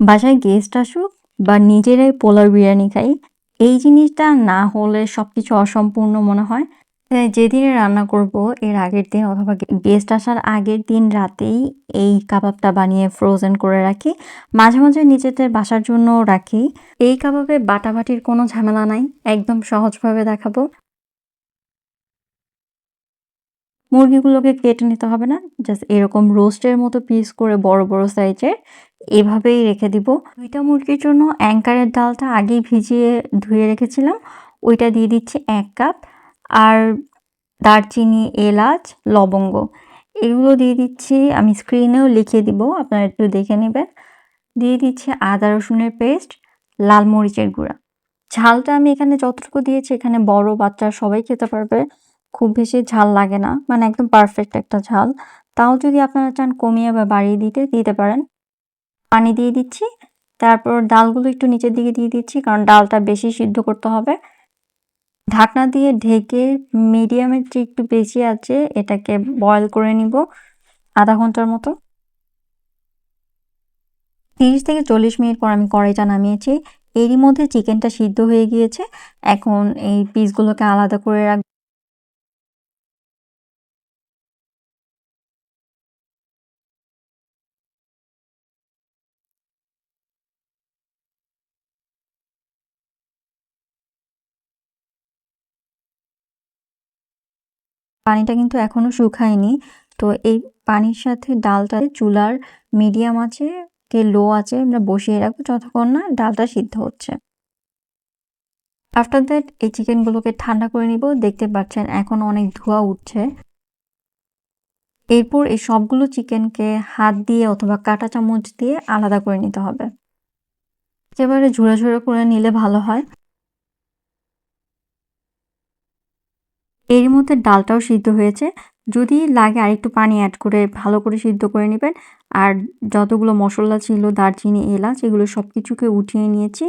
বাসায় গেস্ট আসুক বা নিজেরাই পোলার বিরিয়ানি খাই, এই জিনিসটা না হলে সব কিছু অসম্পূর্ণ মনে হয়। তাই যেদিনে রান্না করব এর আগের দিন অথবা গেস্ট আসার আগের দিন রাতেই এই কাবাবটা বানিয়ে ফ্রোজেন করে রাখি। মাঝে মাঝে নিজেদের বাসার জন্য রাখি। এই কাবাবে বাটাবাটির কোনো ঝামেলা নাই, একদম সহজভাবে দেখাবো। মুরগিগুলোকে কেটে নিতে হবে না জাস্ট এরকম রোস্টের মতো পিস করে বড় বড় সাইজের এভাবেই রেখে দিব। দুইটা মুরগির জন্য অ্যাঙ্কারের ডালটা আগেই ভিজিয়ে ধুয়ে রেখেছিলাম। ওইটা দিয়ে দিচ্ছি এক কাপ। আর দারচিনি, এলাচ, লবঙ্গ, এগুলো দিয়ে দিচ্ছি। আমি স্ক্রিনেও লিখে দিব, আপনারা একটু দেখে নেবেন। দিয়ে দিচ্ছি আদা রসুনের পেস্ট, লাল মরিচের গুঁড়া। ঝালটা আমি এখানে যতটুকু দিয়েছি, এখানে বড় বাচ্চা সবাই খেতে পারবে। খুব বেশি ঝাল লাগে না মানে একদম পারফেক্ট একটা ঝাল। তাও যদি আপনারা চান কমিয়ে বা বাড়িয়ে দিতে দিতে পারেন। পানি দিয়ে দিচ্ছি। তারপর ডালগুলো একটু নিচের দিকে দিয়ে দিচ্ছি, কারণ ডালটা বেশি সিদ্ধ করতে হবে। ঢাকনা দিয়ে ঢেকে মিডিয়ামের যে একটু বেশি আছে, এটাকে বয়ল করে নিব আধা ঘণ্টার মতো। তিরিশ থেকে চল্লিশ মিনিট পর আমি কড়াইটা নামিয়েছি। এরই মধ্যে চিকেনটা সিদ্ধ হয়ে গিয়েছে। এখন এই পিসগুলোকে আলাদা করে রাখ পানিটা কিন্তু এখনও শুকায়নি। তো এই পানির সাথে ডালটা চুলার মিডিয়াম আছে কে লো আছে আমরা বসিয়ে রাখব যতক্ষণ না ডালটা সিদ্ধ হচ্ছে। আফটার দ্যাট এই চিকেনগুলোকে ঠান্ডা করে নিব, দেখতে পাচ্ছেন এখন অনেক ধোয়া উঠছে। এরপর এই সবগুলো চিকেনকে হাত দিয়ে অথবা কাঁটা চামচ দিয়ে আলাদা করে নিতে হবে। একেবারে ঝুড়া ঝুড়া করে নিলে ভালো হয়। এর মধ্যে ডালটাও সিদ্ধ হয়েছে। যদি লাগে আরেকটু পানি অ্যাড করে ভালো করে সিদ্ধ করে নেবেন। আর যতগুলো মশলা ছিল, দারচিনি, এলাচ, এগুলো সব কিছুকে উঠিয়ে নিয়েছি।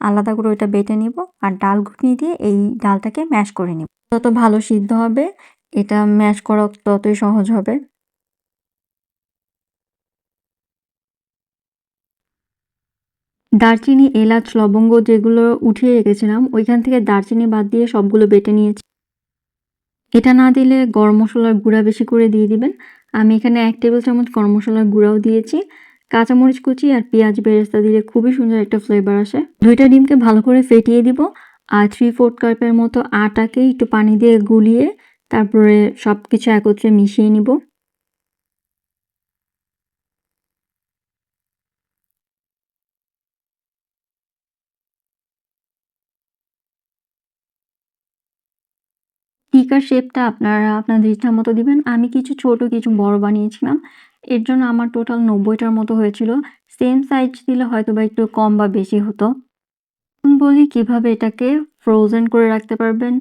আলাদা করে ওইটা বেটে নিব আর ডাল ঘুটনি দিয়ে এই ডালটাকে ম্যাশ করে নিব। যত ভালো সিদ্ধ হবে, এটা ম্যাশ করা ততই সহজ হবে। দারচিনি, এলাচ, লবঙ্গ যেগুলো উঠিয়ে রেখেছিলাম, ওইখান থেকে দারচিনি বাদ দিয়ে সবগুলো বেটে নিয়েছি। এটা না দিলে গরম মশলার গুঁড়া বেশি করে দিয়ে দিবেন। আমি এখানে এক টেবিল চামচ গরম মশলার গুঁড়াও দিয়েছি। কাঁচামরিচ কুচি আর পেঁয়াজ বেরেস্তা দিলে খুবই সুন্দর একটা ফ্লেভার আসে। দুইটা ডিমকে ভালো করে ফেটিয়ে দিব আর থ্রি ফোর্থ কাপের মতো আটাকে একটু পানি দিয়ে গুলিয়ে তারপরে সব কিছু একত্রে মিশিয়ে নিব। টিকার শেপটা আপনারা আপনাদের ইচ্ছা মতো দিবেন। আমি কিছু ছোট, কিছু বড় বানিয়েছিলাম। এর জন্য আমার টোটাল নব্বইটার মতো হয়েছিল। সেম সাইজ দিলে হয়তো বা একটু কম বা বেশি হতো। বলি কীভাবে এটাকে ফ্রোজেন করে রাখতে পারবেন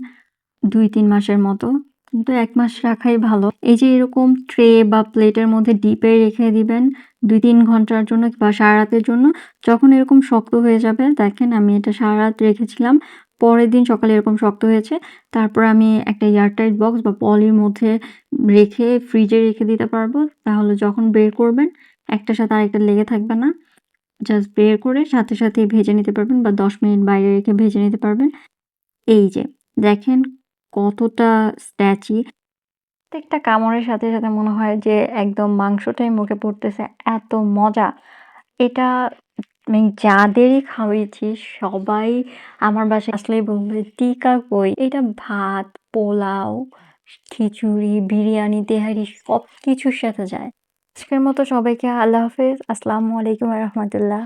দুই, তিন মাসের মতো। কিন্তু এক মাস রাখাই ভালো। এই যে এরকম ট্রে বা প্লেটের মধ্যে ডিপে রেখে দিবেন দুই, তিন ঘণ্টার জন্য বা সারা রাতের জন্য, যখন এরকম শক্ত হয়ে যাবে, দেখেন আমি এটা সারা রাত রেখেছিলাম। পরের দিন সকালে এরকম শক্ত হয়েছে, তারপর আমি একটা এয়ারটাইট বক্স বা পলির মধ্যে রেখে ফ্রিজে রেখে দিতে পারব। তাহলে যখন বের করবেন, একটার সাথে আরেকটা লেগে থাকবে না। জাস্ট বের করে সাথে সাথে ভেজে নিতে পারবেন বা দশ মিনিট বাইরে রেখে ভেজে নিতে পারবেন। এই যে, দেখেন কতটা স্ট্যাচি। প্রত্যেকটা কামড়ের সাথে সাথে মনে হয় যে একদম মাংসটাই মুখে পড়তেছে, এত মজা। এটা আমি যাদেরই খাওয়িয়েছি সবাই আমার বাসায় আসলে বলবে, টিকা কই? এটা ভাত, পোলাও, খিচুড়ি, বিরিয়ানি, তেহারি সব কিছুর সাথে যায়। আজকের মতো সবাইকে আল্লাহ হাফেজ। আসসালামু আলাইকুম রহমতুল্লাহ।